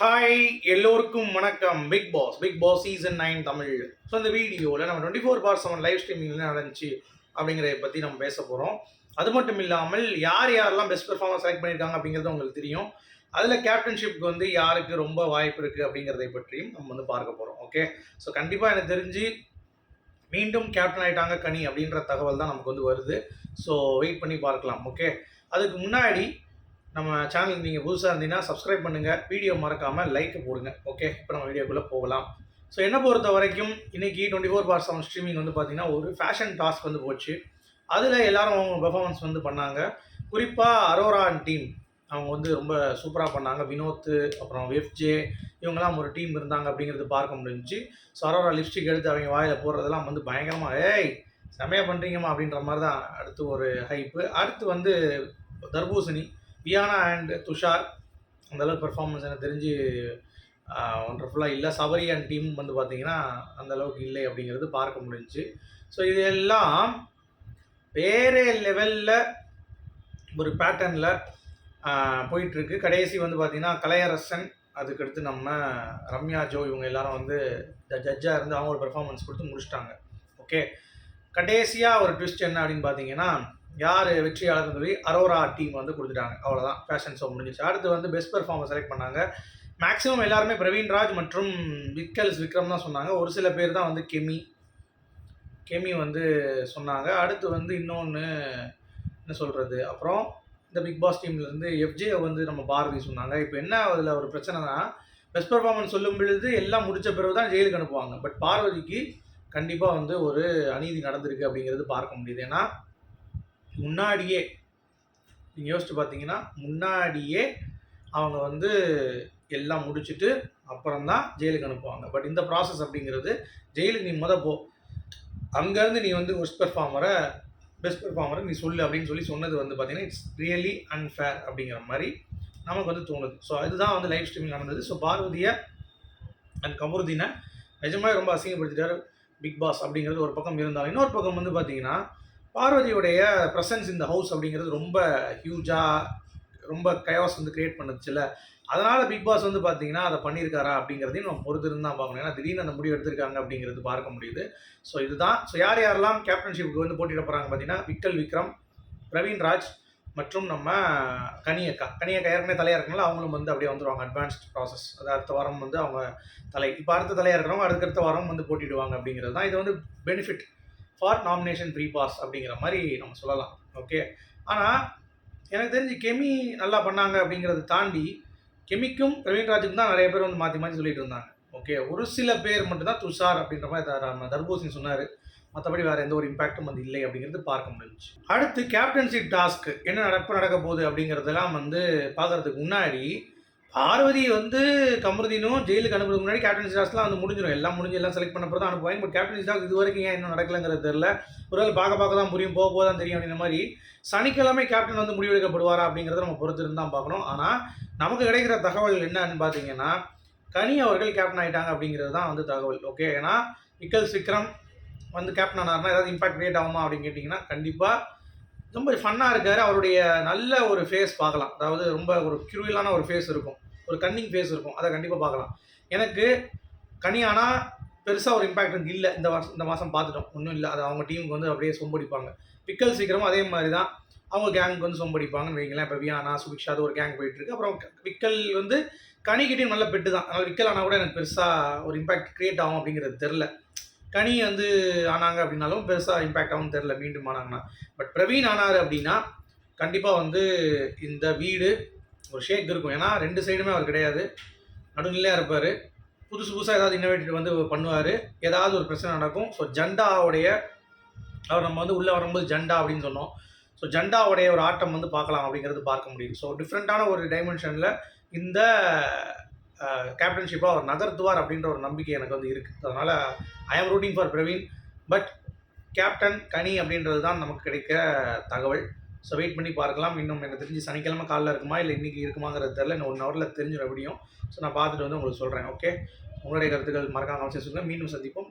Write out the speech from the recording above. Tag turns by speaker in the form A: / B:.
A: Hi எல்லோருக்கும் வணக்கம். Big boss big boss season nine Tamil. So இந்த வீடியோவில் நம்ம twenty four bar seven live streaming நடந்துச்சு அப்படிங்கிறத பற்றி நம்ம பேச போகிறோம் அது மட்டும் இல்லாமல் யார் யாரெல்லாம் பெஸ்ட் பெர்ஃபார்மர் செலக்ட் பண்ணியிருக்காங்க அப்படிங்கிறது உங்களுக்கு தெரியும். அதில் கேப்டன்ஷிப்க்கு வந்து யாருக்கு ரொம்ப வாய்ப்பு இருக்குது அப்படிங்கிறதை பற்றியும் நம்ம வந்து பார்க்க போகிறோம் ஓகே ஸோ கண்டிப்பாக எனக்கு தெரிஞ்சு மீண்டும் கேப்டன் ஆகிட்டாங்க கனி அப்படின்ற தகவல் தான் நமக்கு வந்து வருது. ஸோ வெயிட் பண்ணி பார்க்கலாம். ஓகே அதுக்கு முன்னாடி நம்ம சேனலுக்கு நீங்கள் புதுசாக இருந்தீங்கன்னா சப்ஸ்கிரைப் பண்ணுங்கள் வீடியோ மறக்காமல் லைக் போடுங்க. ஓகே இப்போ நம்ம வீடியோக்குள்ளே போகலாம். ஸோ என்னை பொறுத்த வரைக்கும் இன்றைக்கி twenty four bar seven streaming வந்து பார்த்தீங்கன்னா ஒரு ஃபேஷன் டாஸ்க் வந்து போச்சு. அதில் எல்லோரும் அவங்க பெர்ஃபார்மன்ஸ் வந்து பண்ணாங்க. குறிப்பாக அரோரா டீம் அவங்க வந்து ரொம்ப சூப்பராக பண்ணாங்க. வினோத் அப்புறம் வெஃப்ஜே இவங்கெல்லாம் ஒரு டீம் இருந்தாங்க அப்படிங்கிறது பார்க்க முடிஞ்சுச்சு. ஸோ அரோரா லிப்ஸ்டிக் எடுத்து அவங்க வாயில் போடுறதெல்லாம் வந்து பயங்கரமாக ஏய் செமையாக பண்ணுறீங்கம்மா அப்படின்ற மாதிரி தான் அடுத்து ஒரு ஹைப்பு அடுத்து வந்து தர்பூசணி. பியானா அண்ட் துஷார் அந்தளவுக்கு பெர்ஃபார்மன்ஸ் எனக்கு தெரிஞ்சு ஒண்டர்ஃபுல்லாக இல்லை. சபரி அண்ட் டீம் வந்து பார்த்தீங்கன்னா அந்தளவுக்கு இல்லை அப்படிங்கிறது பார்க்க முடிஞ்சுச்சு. ஸோ இது எல்லாம் வேறு லெவலில் ஒரு பேட்டர்னில் போயிட்டுருக்கு. கடைசி வந்து பார்த்தீங்கன்னா கலையரசன் அதுக்கடுத்து நம்ம ரம்யா ஜோ இவங்க எல்லாரும் வந்து ஜட்ஜாக இருந்து அவங்க ஒரு பெர்ஃபார்மன்ஸ் கொடுத்து முடிச்சிட்டாங்க. ஓகே கடைசியாக ஒரு ட்விஸ்ட் என்ன அப்படின்னு பார்த்தீங்கன்னா யார் வெற்றியாளர் சொல்லி அரோரா டீம் வந்து கொடுத்துட்டாங்க. அவ்வளோதான் ஃபேஷன் ஷோ முடிஞ்சிச்சு அடுத்து வந்து பெஸ்ட் பெர்ஃபார்மர் செலக்ட் பண்ணாங்க. மேக்ஸிமம் எல்லாருமே பிரவீன்ராஜ் மற்றும் விக்கல்ஸ் விக்ரம் தான் சொன்னாங்க. ஒரு சில பேர் தான் வந்து கெமி. கெமி வந்து சொன்னாங்க. அடுத்து வந்து இன்னொன்று என்ன சொல்கிறது அப்புறம் இந்த பிக் பாஸ் டீம்லேருந்து எஃப்ஜே வந்து நம்ம பாரதி சொன்னாங்க. இப்போ என்ன அதில் ஒரு பிரச்சனைனா பெஸ்ட் பெர்ஃபார்மன்ஸ் சொல்லும் பொழுது எல்லாம் முடிச்ச பிறகு தான் ஜெயிலுக்கு அனுப்புவாங்க. பட் பார்வதிக்கு கண்டிப்பாக வந்து ஒரு அநீதி நடந்திருக்கு அப்படிங்கிறது பார்க்க முடியுது. ஏன்னா முன்னாடியே நீங்கள் யோசிச்சு பார்த்தீங்கன்னா முன்னாடியே அவங்க வந்து எல்லாம் முடிச்சுட்டு அப்புறம் தான் ஜெயிலுக்கு அனுப்புவாங்க. பட் இந்த ப்ராசஸ் அப்படிங்கிறது ஜெயிலுக்கு நீ முத போ. அங்கேருந்து நீ வந்து ஒஸ்ட் பெர்ஃபார்மரை பெஸ்ட் பெர்ஃபார்மரை நீ சொல்லு அப்படின்னு சொல்லி சொன்னது வந்து பார்த்தீங்கன்னா இட்ஸ் ரியலி அன்ஃபேர் அப்படிங்கிற மாதிரி நமக்கு வந்து தோணுது. ஸோ அதுதான் வந்து லைவ் ஸ்ட்ரீமிங் நடந்தது. ஸோ பார்வதியை அண்ட் கமருதீனை நிஜமாக ரொம்ப அசிங்கப்படுத்திட்டார். பிக் பாஸ் அப்படிங்கிறது ஒரு பக்கம் இருந்தாலும் இன்னொரு பக்கம் வந்து பார்த்தீங்கன்னா பார்வதியுடைய ப்ரெசன்ஸ் இந்த ஹவுஸ் அப்படிங்கிறது ரொம்ப ஹியூஜாக ரொம்ப கயாஸ் வந்து கிரியேட் பண்ணுச்சுல அதனால் பிக் பாஸ் வந்து பார்த்தீங்கன்னா அதை பண்ணியிருக்காரா அப்படிங்கிறதையும் நம்ம பொறுத்து தான் பார்க்கணும். ஏன்னா திடீர்னு அந்த முடிவு எடுத்திருக்காங்க அப்படிங்கிறது பார்க்க முடியுது. ஸோ இதுதான். ஸோ யார் யாரெல்லாம் கேப்டன்ஷிப்புக்கு வந்து போட்டியிட போகிறாங்க பார்த்தீங்கன்னா விக்கல் விக்ரம் பிரவீன் ராஜ் மற்றும் நம்ம கனியக்கா. கனியக்கா ஏற்கனவே தலையாக இருக்கனால அவங்களும் வந்து அப்படியே வந்துடுவாங்க அட்வான்ஸ்ட் ப்ராசஸ் அது அடுத்த வாரம் வந்து அவங்க தலை. இப்போ அடுத்த தலையாக இருக்கிறவங்க அடுத்தடுத்த வாரம் வந்து போட்டிடுவாங்க அப்படிங்கிறது தான். இது வந்து benefit for nomination free pass அப்படிங்கிற மாதிரி நம்ம சொல்லலாம். ஓகே ஆனால் எனக்கு தெரிஞ்சு கெமி நல்லா பண்ணாங்க அப்படிங்கிறத தாண்டி கெமிக்கும் பிரவீன்ராஜுக்கும் தான் நிறைய பேர் வந்து மாற்றி மாற்றி சொல்லிட்டு இருந்தாங்க. ஓகே ஒரு சில பேர் மட்டும்தான் துஷார் அப்படின்ற மாதிரி நம்ம தர்பூசிங் சொன்னார். மற்றபடி வேறு எந்த ஒரு இம்பேக்டும் வந்து இல்லை அப்படிங்கிறது பார்க்க முடிஞ்சு அடுத்து கேப்டன்சி டாஸ்க் என்ன நடப்பு நடக்க போகுது அப்படிங்கிறதெல்லாம் வந்து பார்க்கறதுக்கு முன்னாடி பார்வதி வந்து கமருதீனும் ஜெயிலுக்கு அனுப்புறதுக்கு முன்னாடி கேப்டன் டாஸ்க்லாம் வந்து முடிஞ்சிடும் எல்லாம் முடிஞ்சு எல்லாம் செலக்ட் பண்ண பிறகு தான் அனுப்புவாங்க. பட் கேப்டன் டாஸ்க் இது வரைக்கும் ஏன் இன்னும் நடக்கலங்கிறது தெரியல. ஒருவேளை பார்க்க பார்க்க தான் புரியும் போக போக தான் தெரியும் அப்படின்ற மாதிரி. சனிக்கிழமை கேப்டன் வந்து முடிவெடுக்கப்படுவாரா அப்படிங்கிறத நம்ம பொறுத்து தான் பார்க்கணும். ஆனால் நமக்கு கிடைக்கிற தகவல் என்னன்னு பார்த்தீங்கன்னா கனி அவர்கள் கேப்டன் ஆகிட்டாங்க அப்படிங்கிறது தான் வந்து தகவல். ஓகே ஏன்னா விக்கல் விக்ரம் வந்து கேப்டன் ஆனார்னா ஏதாவது இம்பாக்ட் கிரியேட் ஆகுமா அப்படின்னு கேட்டிங்கன்னா கண்டிப்பாக ரொம்ப ஃபன்னாக இருக்கார். அவருடைய நல்ல ஒரு ஃபேஸ் பார்க்கலாம். அதாவது ரொம்ப ஒரு கிருவிலான ஒரு ஃபேஸ் இருக்கும். ஒரு கன்னிங் ஃபேஸ் இருக்கும். அதை கண்டிப்பாக பார்க்கலாம். எனக்கு கனியானா பெருசாக ஒரு இம்பாக்ட் எனக்கு இல்லை. இந்த வருஷம் இந்த மாதம் பார்த்துட்டோம். ஒன்றும் இல்லை. அது அவங்க டீமுக்கு வந்து அப்படியே சொம்படிப்பாங்க. பிக்கல் சீக்கிரமும் அதே மாதிரி தான் அவங்க கேங்க்கு வந்து சொம்படிப்பாங்கன்னு வைங்களேன். இப்போ வியானா சுபிக்ஷா அது ஒரு கேங் போயிட்டுருக்கு அப்புறம் விக்கல் வந்து கனிக்கிட்டையும் நல்ல பெட்டு தான். அதனால் விக்கல் ஆனால் கூட எனக்கு பெருசாக ஒரு இம்பாக்ட் கிரியேட் ஆகும் அப்படிங்கிறது தெரில கனி வந்து ஆனாங்க அப்படின்னாலும் பெருசாக இம்பேக்ட் ஆகும் தெரில மீண்டும் ஆனாங்கன்னா. பட் பிரவீன் ஆனார் அப்படின்னா கண்டிப்பாக வந்து இந்த வீடு ஒரு ஷேக் இருக்கும். ஏன்னா ரெண்டு சைடுமே அவர் கிடையாது. நடுநிலையாக இருப்பார். புதுசு புதுசாக ஏதாவது இன்னோவேட்டிவ் வந்து பண்ணுவார். ஏதாவது ஒரு பிரச்சனை நடக்கும். ஸோ ஜண்டாவுடைய அவர் நம்ம வந்து உள்ளே வரும்போது ஜண்டா அப்படின்னு சொன்னோம். ஸோ ஜண்டாவுடைய ஒரு ஆட்டம் வந்து பார்க்கலாம் அப்படிங்கிறது பார்க்க முடியும் ஸோ டிஃப்ரெண்ட்டான ஒரு டைமென்ஷனில் இந்த கேப்டன்ஷிப்பாக அவர் நகர்த்துவார் அப்படின்ற ஒரு நம்பிக்கை எனக்கு வந்து இருக்குது அதனால் I am rooting for Praveen but captain Kani அப்படின்றது தான் நமக்கு கிடைக்க தகவல். ஸோ வெயிட் பண்ணி பார்க்கலாம். இன்னும் எனக்கு தெரிஞ்சு சனிக்கிழமை காலைல இருக்குமா இல்லை இன்றைக்கி இருக்குமாங்கிறது தெரில இன்னும் ஒன் ஹவரில் தெரிஞ்சிடும் எப்படியும் ஸோ நான் பார்த்துட்டு வந்து உங்களுக்கு சொல்கிறேன் ஓகே உங்களுடைய கருத்துக்கள் மறக்காமல் அவசியம் சொல்லுங்கள் மீண்டும் சந்திப்போம்.